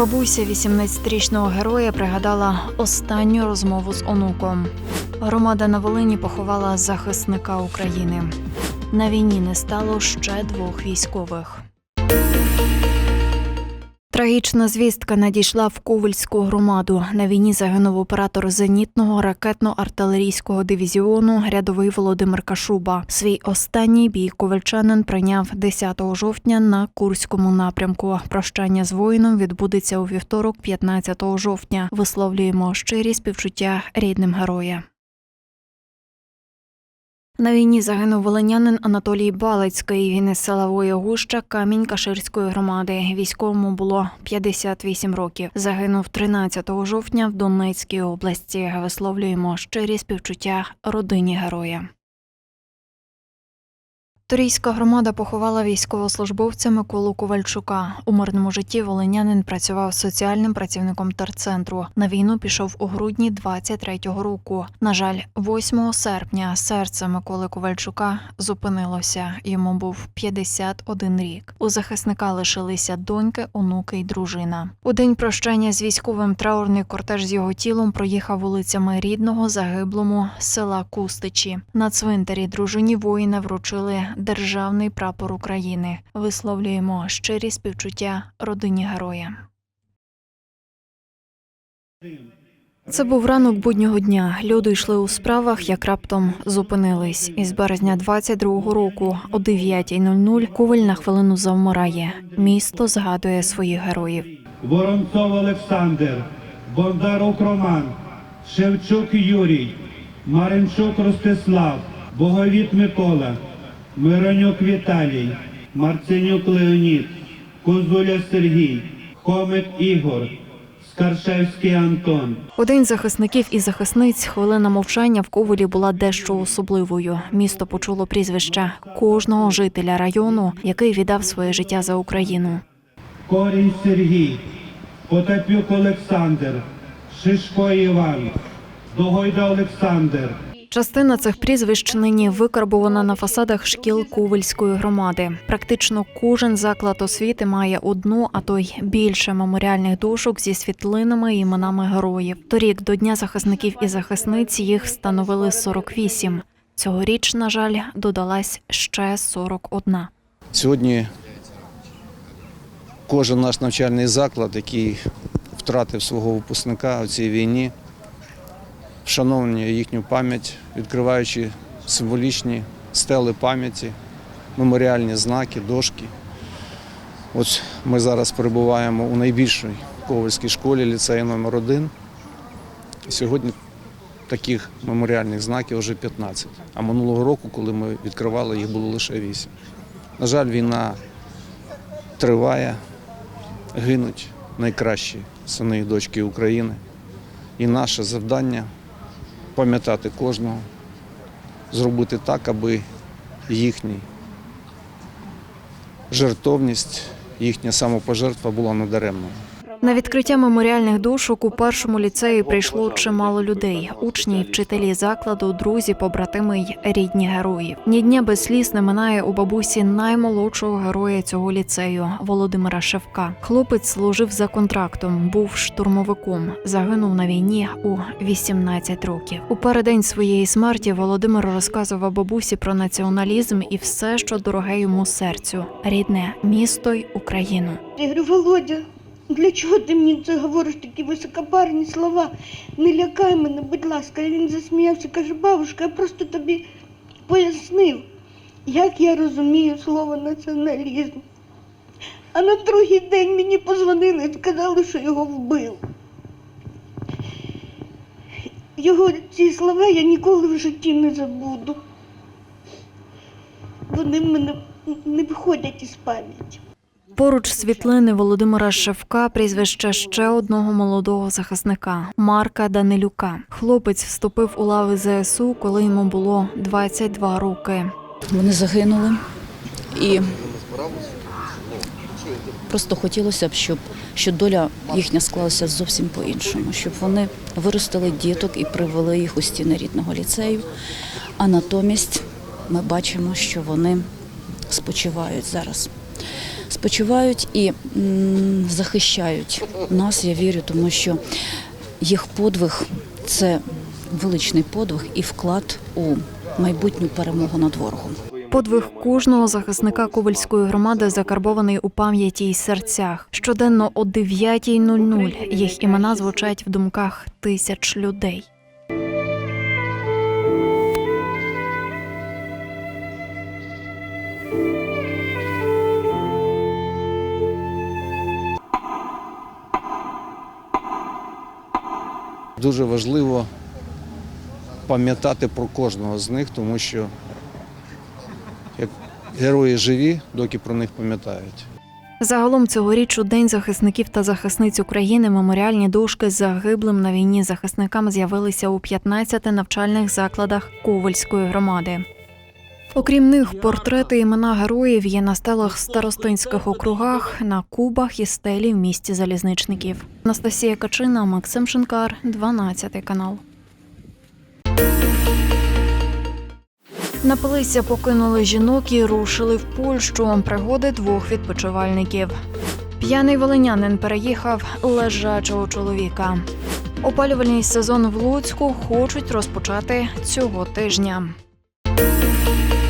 Бабуся 18-річного героя пригадала останню розмову з онуком. Громада на Волині поховала захисника України. На війні не стало ще двох військових. Трагічна звістка надійшла в Ковальську громаду. На війні загинув оператор зенітного ракетно-артилерійського дивізіону рядовий Володимир Кашуба. Свій останній бій ковальчанин прийняв 10 жовтня на Курському напрямку. Прощання з воїном відбудеться у вівторок, 15 жовтня. Висловлюємо щирі співчуття рідним героя. На війні загинув волинянин Анатолій Балицький. Він із села Воєгуща Камінь Каширської громади. Військовому було 58 років. Загинув 13 жовтня в Донецькій області. Висловлюємо щирі співчуття родині героя. Торійська громада поховала військовослужбовця Миколу Ковальчука. У мирному житті волинянин працював соціальним працівником терцентру. На війну пішов у грудні 23-го року. На жаль, 8 серпня серце Миколи Ковальчука зупинилося. Йому був 51 рік. У захисника лишилися доньки, онуки й дружина. У день прощання з військовим траурний кортеж з його тілом проїхав вулицями рідного загиблому села Кустичі. На цвинтарі дружині воїна вручили державний прапор України. Висловлюємо щирі співчуття родині героя. Це був ранок буднього дня. Люди йшли у справах, як раптом зупинились. Із березня 22-го року о 9.00 Коваль на хвилину завмирає. Місто згадує своїх героїв. Воронцов Олександр, Бондарук Роман, Шевчук Юрій, Маринчук Ростислав, Боговіт Микола, Миронюк Віталій, Марценюк Леонід, Козуля Сергій, Хомик Ігор, Скаршевський Антон. У день захисників і захисниць хвилина мовчання в Ковелі була дещо особливою. Місто почуло прізвище кожного жителя району, який віддав своє життя за Україну. Корінь Сергій, Потапюк Олександр, Шишко Іван, Догойда Олександр, Частина цих прізвищ нині викарбована на фасадах шкіл Ковельської громади. Практично кожен заклад освіти має одну, а то й більше меморіальних дошок зі світлинами і іменами героїв. Торік до Дня захисників і захисниць їх встановили 48. Цьогоріч, на жаль, додалась ще 41. Сьогодні кожен наш навчальний заклад, який втратив свого випускника у цій війні, вшановлює їхню пам'ять, відкриваючи символічні стели пам'яті, меморіальні знаки, дошки. Ось ми зараз перебуваємо у найбільшій Ковальській школі ліцею номер 1 Сьогодні таких меморіальних знаків вже 15. А минулого року, коли ми відкривали, їх було лише 8. На жаль, війна триває, гинуть найкращі сини і дочки України. І наше завдання пам'ятати кожного, зробити так, аби їхній жертовність, їхня самопожертва була недаремною. На відкриття меморіальних дошок у першому ліцеї прийшло чимало людей: учні, вчителі закладу, друзі, побратими й рідні героїв. Ні дня без сліз не минає у бабусі наймолодшого героя цього ліцею Володимира Шевка. Хлопець служив за контрактом, був штурмовиком. Загинув на війні у 18 років. У переддень своєї смерті Володимир розказував бабусі про націоналізм і все, що дороге йому серцю, рідне місто й Україну. Я говорю, Володя, для чого ти мені це говориш такі високопарні слова? Не лякай мене, будь ласка. Він засміявся, каже, бабушка, я просто тобі пояснив, як я розумію слово націоналізм. А на другий день мені позвонили і сказали, що його вбив. Його ці слова я ніколи в житті не забуду. Вони в мене не виходять із пам'яті. Поруч світлини Володимира Шевка прізвище ще одного молодого захисника Марка Данилюка. Хлопець вступив у лави ЗСУ, коли йому було 22 роки. Вони загинули і просто хотілося б, щоб, щоб доля їхня склалася зовсім по-іншому, щоб вони виростили діток і привели їх у стіни рідного ліцею. А натомість ми бачимо, що вони спочивають зараз. Спочивають і захищають нас, я вірю, тому що їх подвиг це величний подвиг і вклад у майбутню перемогу над ворогом. Подвиг кожного захисника Ковальської громади закарбований у пам'яті й серцях. Щоденно о 9.00 їх імена звучать в думках тисяч людей. Дуже важливо пам'ятати про кожного з них, тому що як герої живі, доки про них пам'ятають. Загалом цьогоріч у День захисників та захисниць України меморіальні дошки з загиблим на війні захисникам з'явилися у 15 навчальних закладах Ковальської громади. Окрім них, портрети імена героїв є на стелах старостинських округах, на кубах і стелі в місті залізничників. Анастасія Качина, Максим Шинкар, 12 канал. Напилися, покинули жінок і рушили в Польщу. Пригоди двох відпочивальників. П'яний волинянин переїхав лежачого чоловіка. Опалювальний сезон в Луцьку хочуть розпочати цього тижня. Música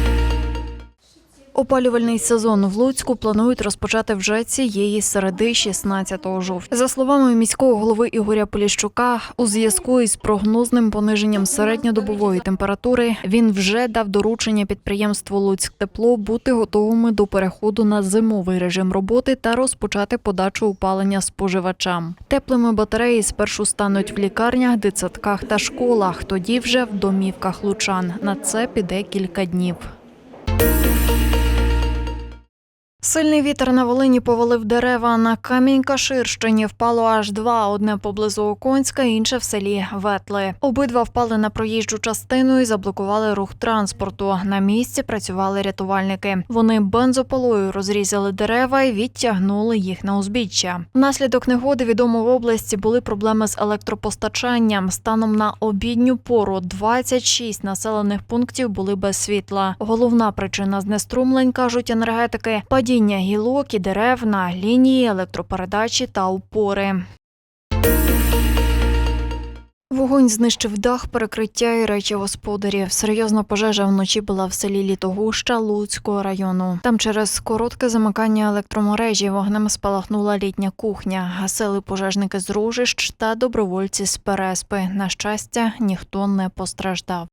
Опалювальний сезон в Луцьку планують розпочати вже цієї середи, 16 жовтня. За словами міського голови Ігоря Поліщука, у зв'язку із прогнозним пониженням середньодобової температури він вже дав доручення підприємству Луцьктепло бути готовими до переходу на зимовий режим роботи та розпочати подачу опалення споживачам. Теплими батареї спершу стануть в лікарнях, дитсадках та школах. Тоді вже в домівках лучан. На це піде кілька днів. Сильний вітер на Волині повалив дерева на Камінь-Каширщині. Впало аж два: одне поблизу Оконська, інше в селі Ветли. Обидва впали на проїжджу частину і заблокували рух транспорту. На місці працювали рятувальники. Вони бензопилою розрізали дерева і відтягнули їх на узбіччя. Внаслідок негоди відомо в області були проблеми з електропостачанням. Станом на обідню пору 26 населених пунктів були без світла. Головна причина знеструмлень кажуть енергетики падіння гілок і дерев на лінії електропередачі та опори. Вогонь знищив дах, перекриття і речі господарів. Серйозна пожежа вночі була в селі Літогуща Луцького району. Там через коротке замикання електромережі вогнем спалахнула літня кухня. Гасили пожежники з ружищ та добровольці з Переспи. На щастя, ніхто не постраждав.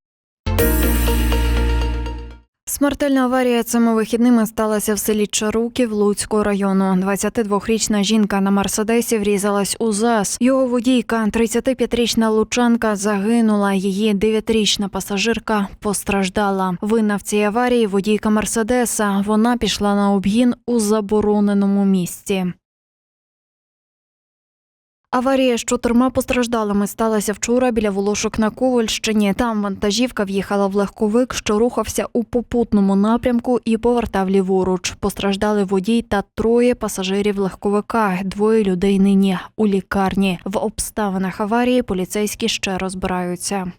Смертельна аварія цими вихідними сталася в селі Чаруків Луцького району. 22-річна жінка на Мерседесі врізалась у ЗАЗ. Його водійка, 35-річна лучанка, загинула. Її 9-річна пасажирка постраждала. Винна в цій аварії водійка Мерседеса. Вона пішла на обгін у забороненому місці. Аварія з чотирма постраждалими сталася вчора біля Волошок на Ковальщині. Там вантажівка в'їхала в легковик, що рухався у попутному напрямку і повертав ліворуч. Постраждали водій та троє пасажирів легковика. Двоє людей нині у лікарні. В обставинах аварії поліцейські ще розбираються.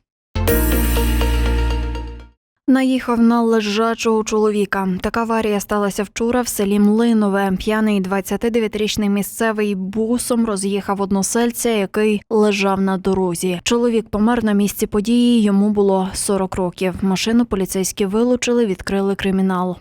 Наїхав на лежачого чоловіка. Така аварія сталася вчора в селі Млинове. П'яний 29-річний місцевий бусом роз'їхав односельця, який лежав на дорозі. Чоловік помер на місці події. Йому було 40 років. Машину поліцейські вилучили, відкрили кримінал.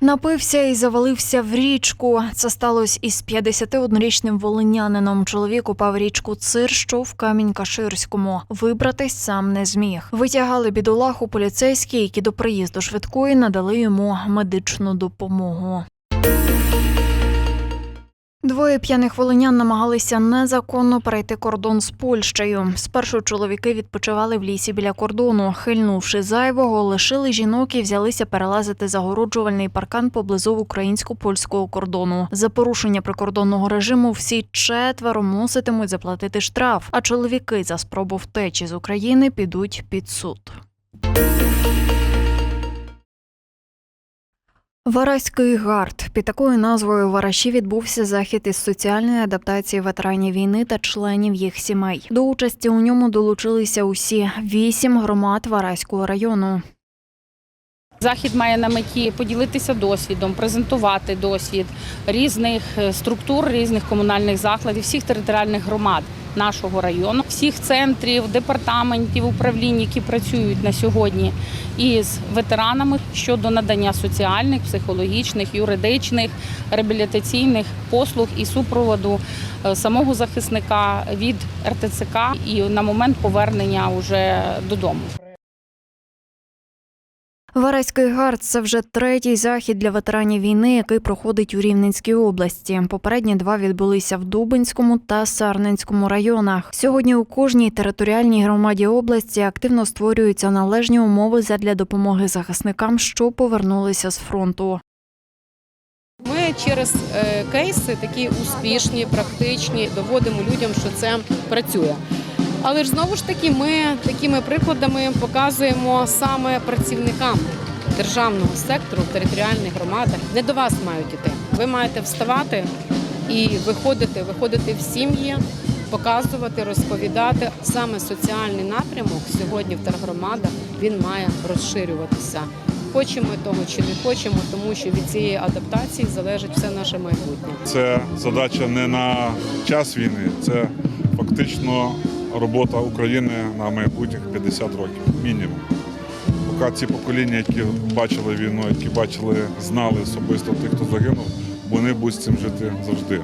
Напився і завалився в річку. Це сталося із 51-річним волинянином. Чоловік упав річку Цир, що в Камінь-Каширському. Вибратись сам не зміг. Витягали бідолаху поліцейські, які до приїзду швидкої надали йому медичну допомогу. Двоє п'яних волинян намагалися незаконно перейти кордон з Польщею. Спершу чоловіки відпочивали в лісі біля кордону. Хильнувши зайвого, лишили жінок і взялися перелазити загороджувальний паркан поблизу українсько-польського кордону. За порушення прикордонного режиму всі четверо муситимуть заплатити штраф, а чоловіки за спробу втечі з України підуть під суд. Вараський гард під такою назвою Вараші відбувся захід із соціальної адаптації ветеранів війни та членів їх сімей. До участі у ньому долучилися усі вісім громад Вараського району. Захід має на меті поділитися досвідом, презентувати досвід різних е, структур, різних комунальних закладів, всіх територіальних громад нашого району, всіх центрів, департаментів, управлінь, які працюють на сьогодні із ветеранами щодо надання соціальних, психологічних, юридичних, реабілітаційних послуг і супроводу е, самого захисника від РТЦК і на момент повернення уже додому. Вараський гард це вже третій захід для ветеранів війни, який проходить у Рівненській області. Попередні два відбулися в Дубинському та Сарненському районах. Сьогодні у кожній територіальній громаді області активно створюються належні умови задля допомоги захисникам, що повернулися з фронту. Ми через е, кейси такі успішні, практичні, доводимо людям, що це працює. Але ж знову ж таки, ми такими прикладами показуємо саме працівникам державного сектору в територіальних громадах. Не до вас мають іти. Ви маєте вставати і виходити, виходити в сім'ї, показувати, розповідати. Саме соціальний напрямок сьогодні в тергромадах він має розширюватися. Хочемо того чи не хочемо, тому що від цієї адаптації залежить все наше майбутнє. Це задача не на час війни, це фактично робота України на майбутніх 50 років, мінімум. Поки ці покоління, які бачили війну, які бачили, знали особисто тих, хто загинув, вони будуть з цим жити завжди.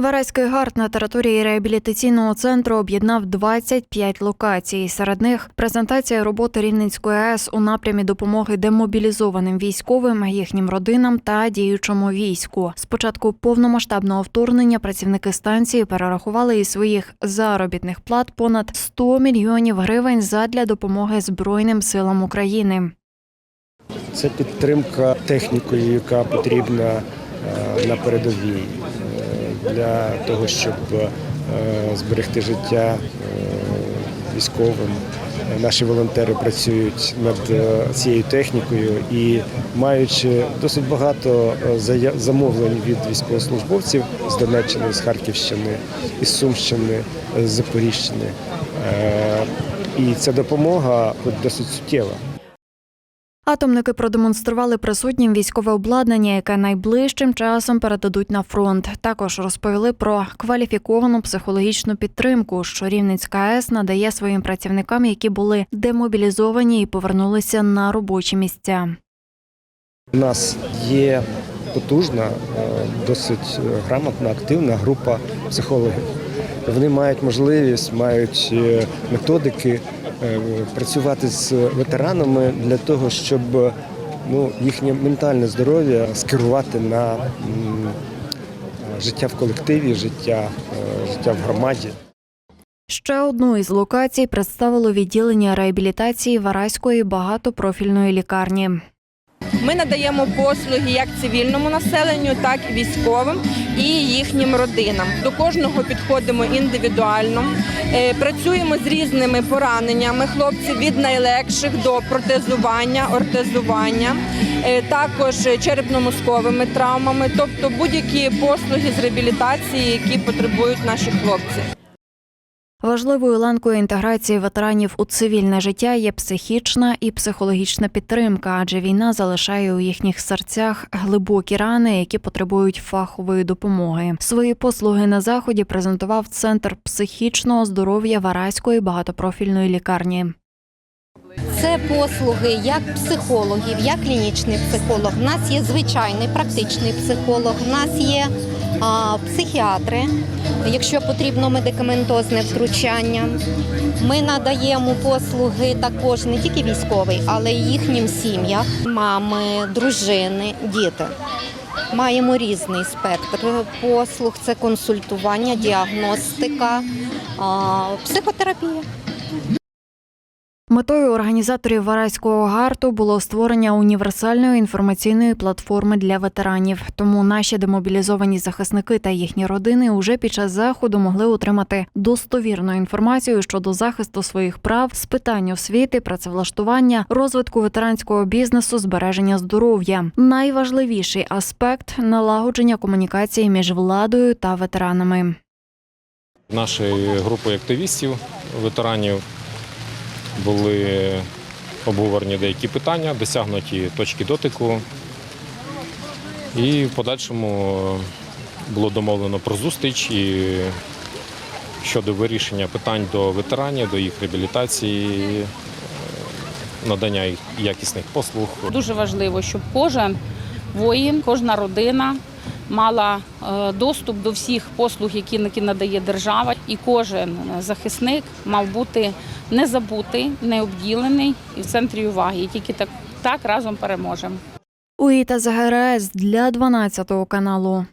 Вараський гард на території реабілітаційного центру об'єднав 25 локацій. Серед них презентація роботи Рівненської АЕС у напрямі допомоги демобілізованим військовим, їхнім родинам та діючому війську. З початку повномасштабного вторгнення працівники станції перерахували із своїх заробітних плат понад 100 мільйонів гривень задля допомоги Збройним силам України. Це підтримка технікою, яка потрібна е, на передовій для того, щоб е, зберегти життя е, військовим. Наші волонтери працюють над е, цією технікою і маючи досить багато замовлень від військовослужбовців з Донеччини, з Харківщини, із Сумщини, з Запоріжщини. Е, І ця допомога досить суттєва. Атомники продемонстрували присутнім військове обладнання, яке найближчим часом передадуть на фронт. Також розповіли про кваліфіковану психологічну підтримку, що Рівненська АЕС надає своїм працівникам, які були демобілізовані і повернулися на робочі місця. У нас є потужна, е, досить е, грамотна, активна група психологів. Вони мають можливість, мають е, методики працювати з ветеранами для того, щоб ну, їхнє ментальне здоров'я скерувати на е, життя в колективі, життя, е, життя в громаді. Ще одну із локацій представило відділення реабілітації Вараської багатопрофільної лікарні. Ми надаємо послуги як цивільному населенню, так і військовим і їхнім родинам. До кожного підходимо індивідуально. Е, Працюємо з різними пораненнями хлопців від найлегших до протезування, ортезування, е, також черепно-мозковими травмами, тобто будь-які послуги з реабілітації, які потребують наші хлопці. Важливою ланкою інтеграції ветеранів у цивільне життя є психічна і психологічна підтримка, адже війна залишає у їхніх серцях глибокі рани, які потребують фахової допомоги. Свої послуги на заході презентував центр психічного здоров'я Вараської багатопрофільної лікарні. Це послуги як психологів, як клінічний психолог. У нас є звичайний практичний психолог, у нас є а, психіатри, якщо потрібно медикаментозне втручання. Ми надаємо послуги також не тільки військовий, але й їхнім сім'ям, мами, дружини, діти. Маємо різний спектр послуг: це консультування, діагностика, психотерапія. Метою організаторів Вараського гарту було створення універсальної інформаційної платформи для ветеранів. Тому наші демобілізовані захисники та їхні родини уже під час заходу могли отримати достовірну інформацію щодо захисту своїх прав, з питань освіти, працевлаштування, розвитку ветеранського бізнесу, збереження здоров'я. Найважливіший аспект налагодження комунікації між владою та ветеранами. Нашою групою активістів, ветеранів були обговорені деякі питання, досягнуті точки дотику. І в подальшому було домовлено про зустріч і щодо вирішення питань до ветеранів, до їх реабілітації, е, надання якісних послуг. Дуже важливо, щоб кожен воїн, кожна родина мала е, доступ до всіх послуг, які надає держава, і кожен захисник мав бути не забутий, не обділений і в центрі уваги. І тільки так, так разом переможемо. Уїта Загарес для 12 каналу.